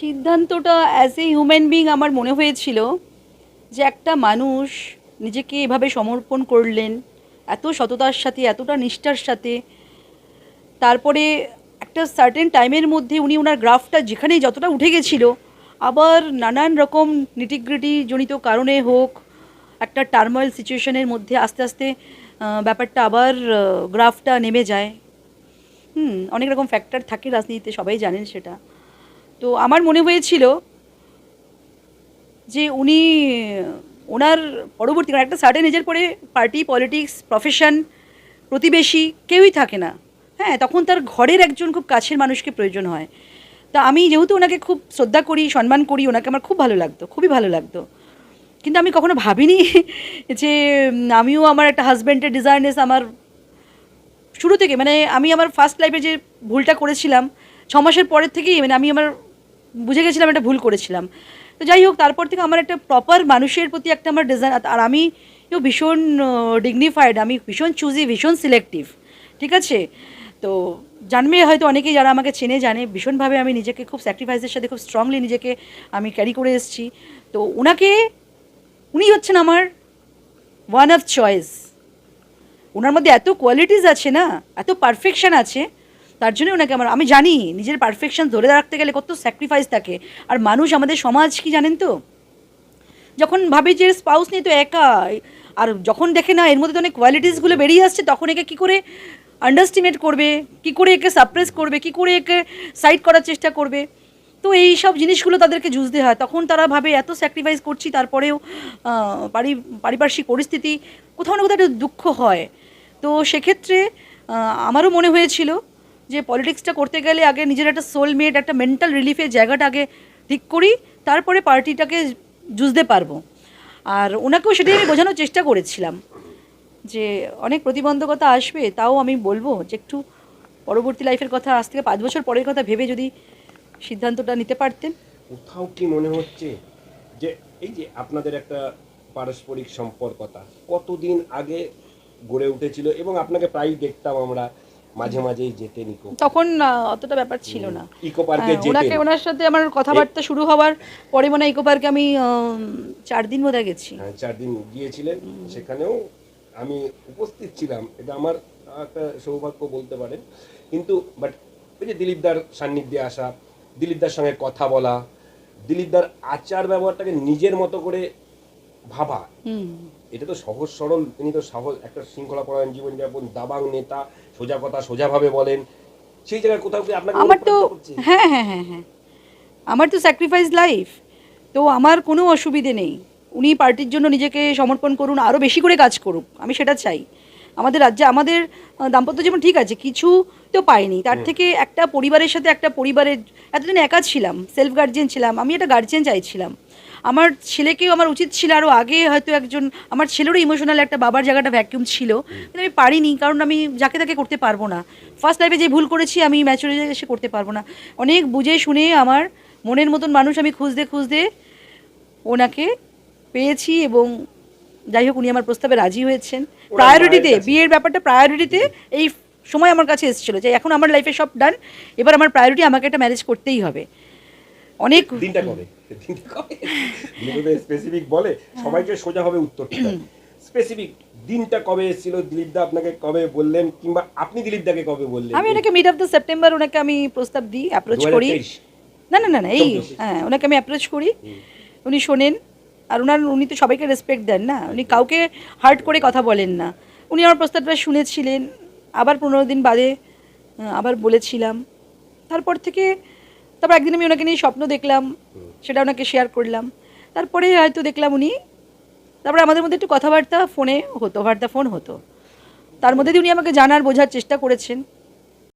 সিদ্ধান্তটা as a human being আমার মনে হয়েছিল যে একটা মানুষ নিজেকে এভাবে সমর্পণ করলেন, এত সততার সাথে, এতটা নিষ্ঠার সাথে, তারপরে একটা সার্টেন টাইমের মধ্যে উনি ওনার গ্রাফটা যেখানে যতটা উঠে গেছিল, আবার নানান রকম নিটিগ্রিটি জনিত কারণে হোক, একটা টার্ময়েল সিচুয়েশনের মধ্যে আস্তে আস্তে ব্যাপারটা আবার গ্রাফটা নেমে যায়। হুম, অনেক রকম ফ্যাক্টর থাকে রাজনীতিতে, সবাই জানেন সেটা। তো আমার মনে হয়েছিল যে উনি, ওনার পরবর্তী একটা সার্টেন এজের পরে পার্টি পলিটিক্স প্রফেশন প্রতিবেশী, কেউই থাকে না। হ্যাঁ তখন তার ঘরের একজন খুব কাছের মানুষকে প্রয়োজন হয়। তা আমি যেহেতু ওনাকে খুব শ্রদ্ধা করি, সম্মান করি, ওনাকে আমার খুব ভালো লাগতো, খুবই ভালো লাগতো। কিন্তু আমি কখনো ভাবিনি যে আমিও আমার একটা হাজব্যান্ডের ডিজাইনেস আমার শুরু থেকে মানে আমি আমার ফার্স্ট লাইফে যে ভুলটা করেছিলাম, ছ মাসের পরের থেকেই মানে আমি আমার বুঝে গেছিলাম, একটা ভুল করেছিলাম। তো যাই হোক, তারপর থেকে আমার একটা প্রপার মানুষের প্রতি একটা আমার ডিজাইন আর আমি ভীষণ ডিগনিফাইড আমি ভীষণ চুজি ভীষণ সিলেক্টিভ ঠিক আছে? তো জানবে হয়তো অনেকেই যারা আমাকে চেনে, জানে, ভীষণভাবে আমি নিজেকে খুব স্যাক্রিফাইসের সাথে খুব স্ট্রংলি নিজেকে আমি ক্যারি করে এসেছি। তো ওনাকে উনি হচ্ছেন আমার ওয়ান অফ চয়েস ওনার মধ্যে এত কোয়ালিটিস আছে না, এত পারফেকশন আছে তার জন্য ওনাকে আমার আমি জানি, নিজের পারফেকশন ধরে রাখতে গেলে কত স্যাক্রিফাইস থাকে। আর মানুষ আমাদের সমাজ কি জানেন তো? যখন ভাবি যে স্পাউস নিয়ে তো একা আর যখন দেখে না, এর মধ্যে তো অনেক কোয়ালিটিসগুলো বেরিয়ে আসছে, তখন একে কী করে আন্ডারস্টিমেট করবে, কি করে একে সাপ্রেস করবে, কি করে একে সাইড করার চেষ্টা করবে। তো এই সব জিনিসগুলো তাদেরকে জুঝতে হয়। তখন তারা ভাবে, এত স্যাক্রিফাইস করছি, তারপরেও পারি পারিপার্শ্বিক পরিস্থিতি কোথাও না কোথাও একটা দুঃখ হয়। তো সেক্ষেত্রে আমারও মনে হয়েছিল যে পলিটিক্সটা করতে গেলে আগে নিজের একটা সোলমেট একটা মেন্টাল রিলিফের জায়গাটা আগে ঠিক করি, তারপরে পার্টিটাকে জুঝতে পারব। আর ওনাকেও সেটাই আমি বোঝানোর চেষ্টা করেছিলাম যে অনেক প্রতিবন্ধকতা আসবে, তাও আমি বলব যে একটু পরবর্তী লাইফের কথা, আজ থেকে পাঁচ বছর পরের কথা ভেবে যদি সিদ্ধান্তটা নিতে পারতেন। কোথাও কি মনে হচ্ছে যে এই যে আপনাদের একটা পারস্পরিক সম্পর্কতা কতদিন আগে গড়ে উঠেছিল এবং আপনাকে প্রায় দেখতাম আমরা মাঝে মাঝেই যেতেন ইকো তখন অতটা ব্যাপার ছিল না। ইকো পার্কে হ্যাঁ, ওনাকে ওনার সাথে আমার কথাবার্তা শুরু হওয়ার পরে মনে ইকো পার্কে আমি চার দিন বোধহয় গেছি। হ্যাঁ, চার দিন গিয়েছিলেন। সেখানেও আমি উপস্থিত ছিলাম। এটা আমার একটা সৌভাগ্য বলতে পারেন। কিন্তু বাট ওই যে দিলীপদার সান্নিধ্যে আসা দিলীপদার সঙ্গে কথা বলা দিলীপদার আচার ব্যবহারটাকে নিজের মতো করে ভাবা এটা তো সহজ সরল তিনি তো সহজ একটা শৃঙ্খলা পরায়ণ জীবনযাপন দাবাং নেতা সোজা কথা সোজাভাবে বলেন। সেই জায়গায় কোথাও কি আপনাকে আমার তো হ্যাঁ হ্যাঁ হ্যাঁ হ্যাঁ। আমার তো স্যাক্রিফাইস লাইফ তো আমার কোনো অসুবিধে নেই। উনি পার্টির জন্য নিজেকে সমর্পণ করুন আরও বেশি করে কাজ করুক আমি সেটা চাই। আমাদের রাজ্যে আমাদের দাম্পত্য জীবন ঠিক আছে কিছু তো পাইনি। তার থেকে একটা পরিবারের সাথে একটা পরিবারের এতদিন একা ছিলাম সেলফ গার্জিয়ান ছিলাম আমি একটা গার্জিয়ান চাইছিলাম। আমার ছেলেকেও আমার উচিত ছিল আরও আগে হয়তো একজন আমার ছেলেরও ইমোশনাল একটা বাবার জায়গাটা ভ্যাকিউম ছিল। কিন্তু আমি পারিনি কারণ আমি যাকে তাকে করতে পারব না। ফার্স্ট লাইফে যে ভুল করেছি আমি ম্যাচুরিটি এসে করতে পারব না। অনেক বুঝে শুনে আমার মনের মতন মানুষ আমি খুঁজতে খুঁজতে ওনাকে পেয়েছি এবং যাই হোক উনি আমার প্রস্তাবে রাজি হয়েছেন। প্রায়োরিটিতে বিয়ের ব্যাপারটা প্রায়োরিটিতে এই সময় আমার কাছে এসেছিল যে এখন আমার লাইফে সব ডান এবার আমার প্রায়োরিটি আমাকে একটা ম্যারেজ করতেই হবে। অনেক দিনটা কবে দিনটা কবে স্পেসিফিক বলে সবাইকে সোজা হবে উত্তরটা স্পেসিফিক দিনটা কবে এসেছিল দিলীপদা আপনাকে কবে বললেন কিংবা আপনি দিলীপদাকে কবে বললেন? আমি ওনাকে মিড অফ দ্য সেপ্টেম্বর ওনাকে আমি প্রস্তাব দিই অ্যাপ্রোচ করি। না না না না এই হ্যাঁ ওনাকে আমি অ্যাপ্রোচ করি। উনি শোনেন আর ওনার উনি তো সবাইকে রেসপেক্ট দেন না। উনি কাউকে হার্ট করে কথা বলেন না। উনি আমার প্রস্তাবটা শুনেছিলেন। আবার পনেরো দিন বাদে আবার বলেছিলাম। তারপর থেকে তারপর একদিন আমি ওনাকে নিয়ে স্বপ্ন দেখলাম, সেটা ওনাকে শেয়ার করলাম। তারপরে হয়তো দেখলাম উনি, তারপরে আমাদের মধ্যে একটু কথাবার্তা ফোনে হতো, বার্তা ফোন হতো। তার মধ্যে দিয়ে উনি আমাকে জানার, বোঝার চেষ্টা করেছেন।